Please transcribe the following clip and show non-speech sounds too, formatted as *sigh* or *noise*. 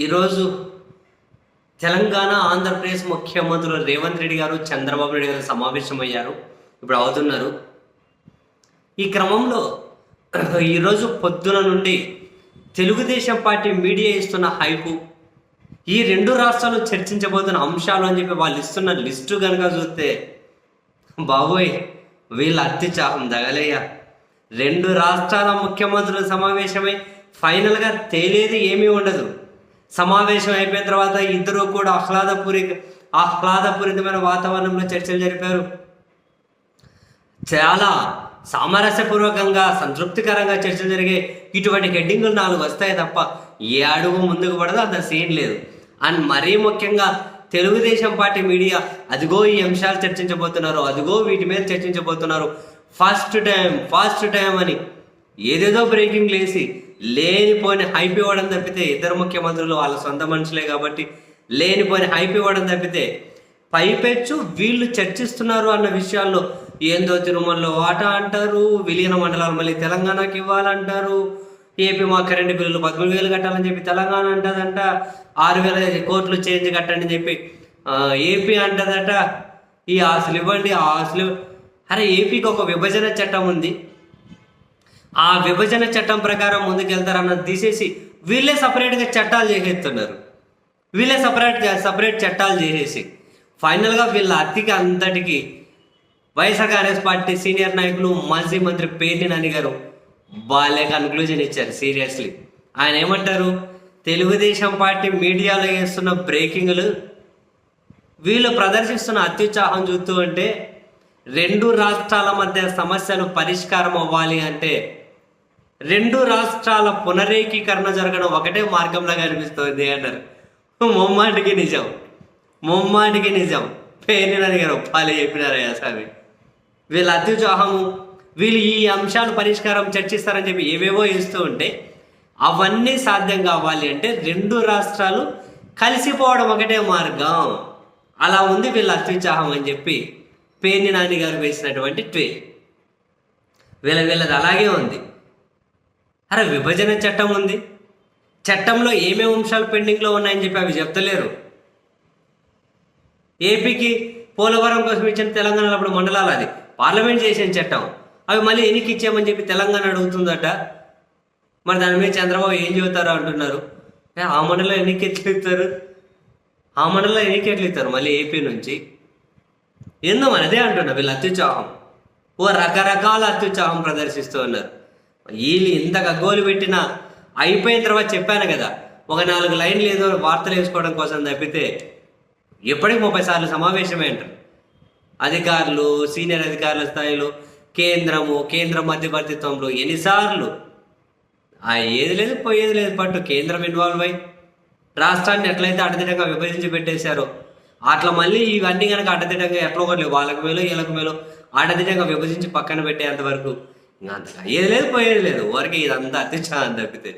ఈరోజు తెలంగాణ ఆంధ్రప్రదేశ్ ముఖ్యమంత్రులు రేవంత్ రెడ్డి గారు చంద్రబాబు నాయుడు గారు సమావేశమయ్యారు. ఇప్పుడు అవుతున్నారు. ఈ క్రమంలో *clears throat* ఈరోజు పొద్దున నుండి తెలుగుదేశం పార్టీ మీడియా ఇస్తున్న హైపు ఈ రెండు రాష్ట్రాలు చర్చించబోతున్న అంశాలు అని చెప్పి వాళ్ళు ఇస్తున్న లిస్టు కనుక చూస్తే బాబోయ్ వీళ్ళ అత్యుత్సాహం దగలయ్య రెండు రాష్ట్రాల ముఖ్యమంత్రులు సమావేశమై ఫైనల్గా తేలేది ఏమీ ఉండదు. సమావేశం అయిపోయిన తర్వాత ఇద్దరు కూడా ఆహ్లాదపూరి ఆహ్లాదపూరితమైన వాతావరణంలో చర్చలు జరిపారు. చాలా సామరస్యపూర్వకంగా సంతృప్తికరంగా చర్చలు జరిగే ఇటువంటి హెడ్డింగులు నాలుగు వస్తాయి తప్ప ఏ అడుగు ముందుకు పడదో అంత సీన్ లేదు. అండ్ మరీ ముఖ్యంగా తెలుగుదేశం పార్టీ మీడియా అదిగో ఈ అంశాలు చర్చించబోతున్నారు అదిగో వీటి మీద చర్చించబోతున్నారు. ఫస్ట్ టైం ఫస్ట్ టైం అని ఏదేదో బ్రేకింగ్ లేసి లేనిపోని హైప్ ఇవ్వడం తప్పితే ఇద్దరు ముఖ్యమంత్రులు వాళ్ళ సొంత మనుషులే కాబట్టి లేనిపోని హైప్ ఇవ్వడం తప్పితే పైపెచ్చు వీళ్ళు చర్చిస్తున్నారు అన్న విషయాల్లో ఏందో తిరుమలలో వాటా అంటారు విలీన మండలాలు మళ్ళీ తెలంగాణకి ఇవ్వాలంటారు ఏపీ మా కరెంటు బిల్లులు పదమూడు వేలు కట్టాలని చెప్పి తెలంగాణ అంటదంట ఆరు వేల కోట్లు చేంజ్ కట్టండి అని చెప్పి ఏపీ అంటదట. ఈ ఆస్తులు ఇవ్వండి ఆ ఆస్తులు అరే ఏపీకి ఒక విభజన చట్టం ఉంది. ఆ విభజన చట్టం ప్రకారం ముందుకెళ్తారన్నది తీసేసి వీళ్ళే సపరేట్గా చట్టాలు చేసేస్తున్నారు. వీళ్ళే సపరేట్ సపరేట్ చట్టాలు చేసేసి ఫైనల్గా వీళ్ళ అతికి అంతటికి వైఎస్ఆర్ కాంగ్రెస్ పార్టీ సీనియర్ నాయకులు మాజీ మంత్రి పేర్ని నాని గారు బాలే కన్క్లూజన్ ఇచ్చారు సీరియస్లీ. ఆయన ఏమంటారు? తెలుగుదేశం పార్టీ మీడియాలో చేస్తున్న బ్రేకింగ్లు వీళ్ళు ప్రదర్శిస్తున్న అత్యుత్సాహం చూస్తూ ఉంటే రెండు రాష్ట్రాల మధ్య సమస్యలు పరిష్కారం అవ్వాలి అంటే రెండు రాష్ట్రాల పునరేకీకరణ జరగడం ఒకటే మార్గంలాగా కనిపిస్తుంది అన్నారు. మొమ్మాటికి నిజం. మొమ్మాటికి నిజం. పేరినని గారు ఒప్పాలి చెప్పినారయ్యా స్వామి. వీళ్ళ అత్యుత్సాహము వీళ్ళు ఈ అంశాలు పరిష్కారం చర్చిస్తారని చెప్పి ఏవేవో ఇస్తూ ఉంటే అవన్నీ సాధ్యం కావాలి అంటే రెండు రాష్ట్రాలు కలిసిపోవడం ఒకటే మార్గం. అలా ఉంది వీళ్ళ అత్యుత్సాహం అని చెప్పి పేర్ని నాని గారు వేసినటువంటి ట్వీట్. వీళ్ళ వీళ్ళది అలాగే ఉంది. అరే విభజన చట్టం ఉంది. చట్టంలో ఏమేమి అంశాలు పెండింగ్లో ఉన్నాయని చెప్పి అవి చెప్తలేరు. ఏపీకి పోలవరం కోసం ఇచ్చిన తెలంగాణలో అప్పుడు మండలాలు అది. పార్లమెంట్ చేసిన చట్టం. అవి మళ్ళీ ఎన్నికి ఇచ్చామని చెప్పి తెలంగాణ అడుగుతుందట. మరి దాని మీద చంద్రబాబు ఏం చెబుతారో అంటున్నారు. ఆ మండలం ఎన్నికి ఎట్లు ఇస్తారు? ఆ మండలం ఎన్నికి ఎట్లు ఇస్తారు మళ్ళీ ఏపీ నుంచి? ఏందో మనదే అదే అంటున్నా వీళ్ళు అత్యుత్సాహం. ఓ రకరకాల అత్యుత్సాహం ప్రదర్శిస్తూ ఉన్నారు. వీళ్ళు ఇంత గగ్గోలు పెట్టినా అయిపోయిన తర్వాత చెప్పాను కదా ఒక నాలుగు లైన్లు ఏదో వార్తలు వేసుకోవడం కోసం తప్పితే ఎప్పటికి ముప్పై సార్లు సమావేశమే అంటారు. అధికారులు సీనియర్ అధికారుల స్థాయిలో కేంద్రము కేంద్ర మధ్యవర్తిత్వంలో ఎన్నిసార్లు ఆ ఏది లేదు పోయేది లేదు పట్టు కేంద్రం ఇన్వాల్వ్ అయ్యి రాష్ట్రాన్ని ఎట్లయితే అడ్డదిడంగా విభజించి పెట్టేశారో అట్లా మళ్ళీ ఇవన్నీ కనుక అడ్డదిడంగా ఎట్లా ఒకటి వాళ్ళకి మేలో వీళ్ళకి మేలో అడ్డదిడంగా విభజించి పక్కన పెట్టేంత వరకు ఇంకా అంతగా ఏది లేదు పోయేది లేదు ఊరికి ఇదంతా అత్యుత్సాహం తప్పితే